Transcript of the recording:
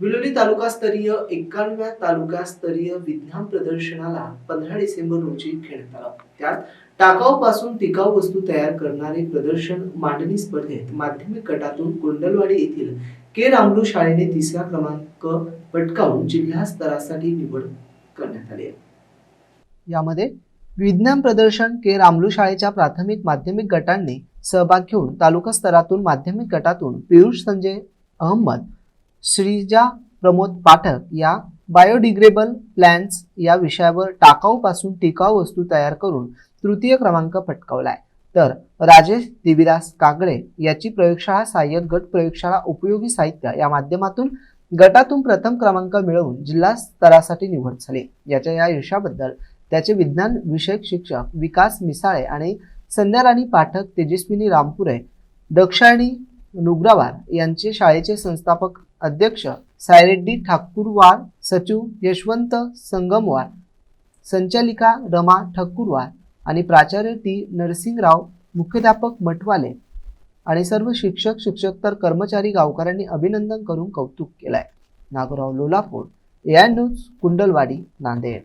विलोली तालुकास्तरीय एकावन्नव्या तालुकास्तरीय विज्ञान प्रदर्शनाला पंधरा डिसेंबर रोजी घेण्यात आलं. त्यात टाकाऊपासून टिकाऊ वस्तू तयार करणारे प्रदर्शन मांडणी स्पर्धेत माध्यमिक गटातून कुंडलवाडी येथील के. रामलू शाळेने तिसरा क्रमांक पटकावून जिल्हा स्तरासाठी निवड करण्यात आली यामध्ये विज्ञान प्रदर्शन के. रामलू शाळेच्या प्राथमिक माध्यमिक गटांनी सहभाग घेऊन तालुका स्तरातून माध्यमिक गटातून पियुष संजय अहमद श्रीजा प्रमोद पाठक या बायोडिग्रेबल प्लॅन्स या विषयावर टाकाऊपासून टिकाऊ वस्तू तयार करून तृतीय क्रमांक पटकावलाय. तर राजेश दिविदास कागडे याची प्रयोगशाळा सहाय्यक गट प्रयोगशाळा उपयोगी साहित्य या माध्यमातून गटातून प्रथम क्रमांक मिळवून जिल्हा स्तरासाठी निवड झाली. याच्या या यशाबद्दल त्याचे विज्ञान विषयक शिक्षक विकास मिसाळे आणि संध्याराणी पाठक तेजस्विनी रामपुरे दक्षायणी नुग्रावार यांचे शाळेचे संस्थापक अध्यक्ष सायरेड्डी ठाकूरवार सचिव यशवंत संगमवार संचालिका रमा ठाकूरवार आणि प्राचार्य टी नरसिंगराव मुख्याध्यापक मठवाले आणि सर्व शिक्षक शिक्षक तर कर्मचारी गावकऱ्यांनी अभिनंदन करून कौतुक केलंय. Nagorao Lolapur AI news Kundalwadi Nanded.